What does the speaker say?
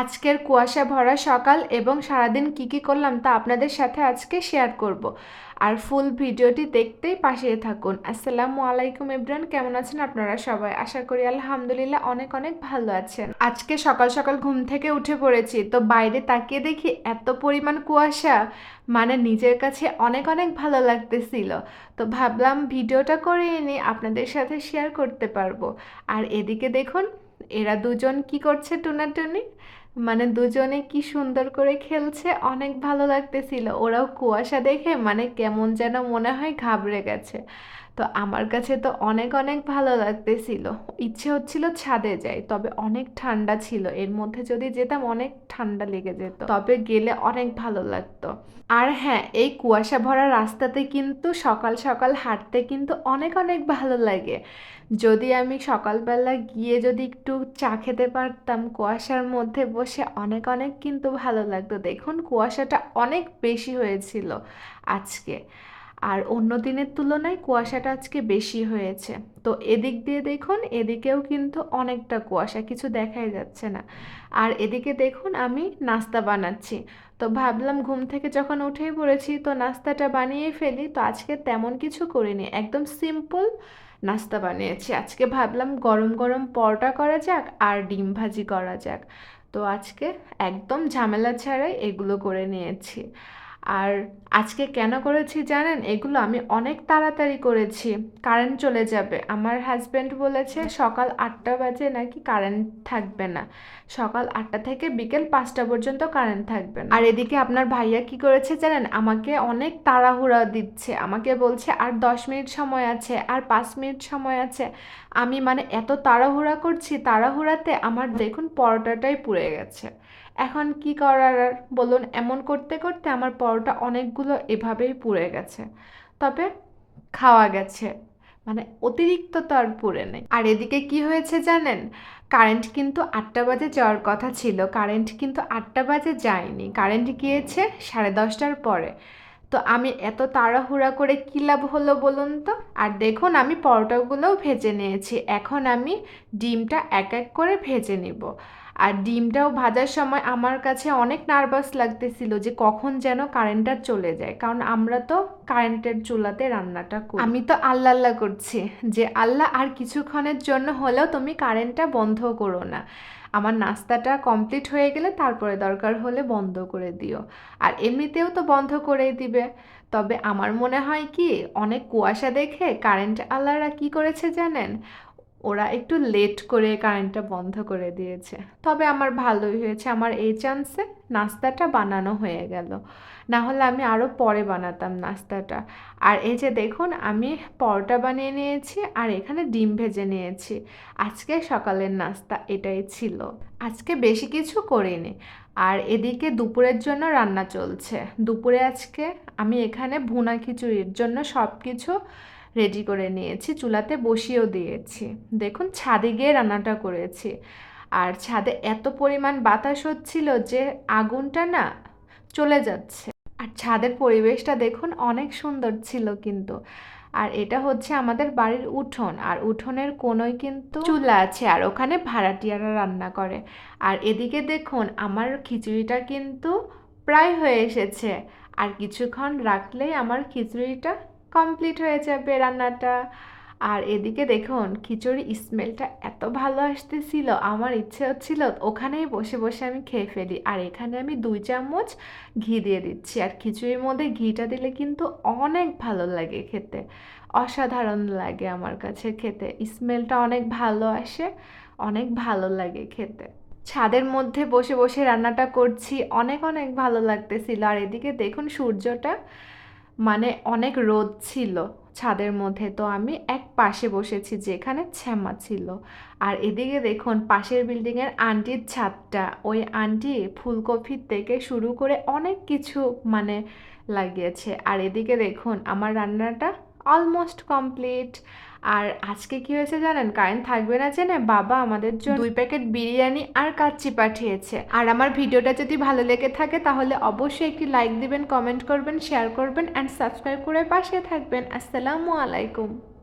আজকের কুয়াশা ভরা সকাল এবং সারাদিন কি কি করলাম তা আপনাদের সাথে আজকে শেয়ার করব। আর ফুল ভিডিওটি দেখতেই পাশে থাকুন। আসসালামু আলাইকুম ইব্রান কেমন আছেন আপনারা সবাই? আশা করি আলহামদুলিল্লাহ অনেক অনেক ভালো আছেন। আজকে সকাল সকাল ঘুম থেকে উঠে পড়েছি, তো বাইরে তাকিয়ে দেখি এত পরিমাণ কুয়াশা মানে নিজের কাছে অনেক অনেক ভালো লাগতেছিল। তো ভাবলাম ভিডিওটা করে এনে আপনাদের সাথে শেয়ার করতে পারব। আর এদিকে দেখুন, এরা দুজন কি করছে টুনাটুনি? মানে দুজনে কি সুন্দর করে খেলছে? অনেক ভালো লাগতেছিল। ওরাও কুয়াশা দেখে মানে কেমন যেন মনে হয় ঘাবড়ে গেছে। তো আমার কাছে তো অনেক অনেক ভালো লাগতেছিল। ইচ্ছে হচ্ছিল ছাদে যাই, তবে অনেক ঠান্ডা ছিল। এর মধ্যে যদি যেতাম অনেক ঠান্ডা লেগে যেত। তবে গেলে অনেক ভালো লাগতো। আর হ্যাঁ এই কুয়াশা ভরা রাস্তাতে কিন্তু সকাল সকাল হাঁটতে কিন্তু অনেক অনেক ভালো লাগে। যদি আমি সকালবেলা গিয়ে যদি একটু চা খেতে পারতাম, কুয়াশার মধ্যে বসে অনেক অনেক কিন্তু ভালো লাগতো। দেখুন, কুয়াশাটা অনেক বেশি হয়েছিল আজকে। আর অন্য দিনের তুলনায় কুয়াশাটা আজকে বেশি হয়েছে। তো এদিক দিয়ে দেখুন, এদিকেও কিন্তু অনেকটা কুয়াশা, কিছু দেখাই যাচ্ছে না। আর এদিকে দেখুন, আমি নাস্তা বানাচ্ছি। তো ভাবলাম ঘুম থেকে যখন উঠেই পড়েছি, তো নাস্তাটা বানিয়ে ফেলি। তো আজকে তেমন কিছু করিনি, একদম সিম্পল নাস্তা বানিয়েছি। আজকে ভাবলাম গরম গরম পরোটা করা যাক আর ডিম ভাজি করা যাক। তো আজকে একদম ঝামেলা ছাড়াই এগুলো করে নিয়েছি। আর আজকে কেন করেছি জানেন? এগুলো আমি অনেক তাড়াতাড়ি করেছি। কারেন্ট চলে যাবে। আমার হাজব্যান্ড বলেছে সকাল আটটা বাজে নাকি কারেন্ট থাকবে না। সকাল আটটা থেকে বিকেল পাঁচটা পর্যন্ত কারেন্ট থাকবে না। আর এদিকে আপনার ভাইয়া কি করেছে জানেন? আমাকে অনেক তাড়াহুড়া দিচ্ছে। আমাকে বলছে, আর দশ মিনিট সময় আছে, আর পাঁচ মিনিট সময় আছে। আমি মানে এত তাড়াহুড়া করছি, তাড়াহুড়াতে আমার দেখুন পরোটাটাই পুড়ে গেছে। এখন কি করার? বলুন, এমন করতে করতে আমার পরোটা অনেকগুলো এভাবেই পুড়ে গেছে। তবে খাওয়া গেছে। মানে অতিরিক্ত তো আর পুড়ে নেই। আর এদিকে কি হয়েছে জানেন? কারেন্ট কিন্তু আটটা বাজে যাওয়ার কথা ছিল। কারেন্ট কিন্তু আটটা বাজে যায়নি। কারেন্ট গিয়েছে সাড়ে দশটার পরে। তো আমি এত তাড়াহুড়া করে কী লাভ হলো বলুন তো? আর দেখুন, আমি পরোটাগুলোও ভেজে নিয়েছি। এখন আমি ডিমটা এক এক করে ভেজে নিব। আর ডিমটাও ভাজার সময় আমার কাছে অনেক নার্ভাস লাগতেছিল যে কখন যেন কারেন্টটা চলে যায়। কারণ আমরা তো কারেন্টের চুলাতে রান্নাটা করি। আমি তো আল্লাহ আল্লাহ করছি যে, আল্লাহ, আর কিছুক্ষণের জন্য হলেও তুমি কারেন্টটা বন্ধ করো না। আমার নাস্তাটা কমপ্লিট হয়ে গেলে তারপরে দরকার হলে বন্ধ করে দিও। আর এমনিতেও তো বন্ধ করেই দিবে। তবে আমার মনে হয় কি, অনেক কুয়াশা দেখে কারেন্ট আলারা কি করেছে জানেন? ওরা একটু লেট করে কারেন্টটা বন্ধ করে দিয়েছে। তবে আমার ভালোই হয়েছে। আমার এই চান্সে নাস্তাটা বানানো হয়ে গেল। না হলে আমি আরও পরে বানাতাম নাস্তাটা। আর এই যে দেখুন, আমি পরোটা বানিয়ে নিয়েছি আর এখানে ডিম ভেজে নিয়েছি। আজকে সকালের নাস্তা এটাই ছিল। আজকে বেশি কিছু করিনি। আর এদিকে দুপুরের জন্য রান্না চলছে। দুপুরে আজকে আমি এখানে ভুনা খিচুড়ির জন্য সব কিছু রেডি করে নিয়েছি, চুলাতে বসিয়েও দিয়েছি। দেখুন, ছাদে গিয়ে রান্নাটা করেছি। আর ছাদে এত পরিমাণ বাতাস হচ্ছিল যে আগুনটা না চলে যাচ্ছে। আর ছাদের পরিবেশটা দেখুন, অনেক সুন্দর ছিল কিন্তু। আর এটা হচ্ছে আমাদের বাড়ির উঠোন। আর উঠোনের কোনোই কিন্তু চুলা আছে, আর ওখানে ভাড়াটিয়ারা রান্না করে। আর এদিকে দেখুন, আমার খিচুড়িটা কিন্তু প্রায় হয়ে এসেছে। আর কিছুক্ষণ রাখলেই আমার খিচুড়িটা কমপ্লিট হয়ে যাবে রান্নাটা। আর এদিকে দেখুন, খিচুড়ি স্মেলটা এত ভালো আসতেছিল, আমার ইচ্ছে হচ্ছিল ওখানেই বসে বসে আমি খেয়ে ফেলি। আর এখানে আমি দুই চামচ ঘি দিয়ে দিচ্ছি। আর খিচুড়ির মধ্যে ঘিটা দিলে কিন্তু অনেক ভালো লাগে খেতে। অসাধারণ লাগে আমার কাছে খেতে। স্মেলটা অনেক ভালো আসে, অনেক ভালো লাগে খেতে। ছাদের মধ্যে বসে বসে রান্নাটা করছি, অনেক অনেক ভালো লাগতেছিল। আর এদিকে দেখুন সূর্যটা মানে অনেক রোদ ছিল ছাদের মধ্যে, তো আমি এক পাশে বসেছি যেখানে ছ্যামা ছিল। আর এদিকে দেখুন, পাশের বিল্ডিংয়ের আন্টির ছাদটা। ওই আন্টি ফুলকপির থেকে শুরু করে অনেক কিছু মানে লাগিয়েছে। আর এদিকে দেখুন, আমার রান্নাটা অলমোস্ট কমপ্লিট আর আজকে কি হয়েছে জানেন? কারেন্ট থাকবে না জেনে বাবা আমাদের জন্য দুই প্যাকেট বিরিয়ানি আর কাচ্চি পাঠিয়েছে। আর আমার ভিডিওটা যদি ভালো লেগে থাকে তাহলে অবশ্যই একটি লাইক দিবেন কমেন্ট করবেন শেয়ার করবেন অ্যান্ড সাবস্ক্রাইব করে পাশে থাকবেন। আসসালামু আলাইকুম।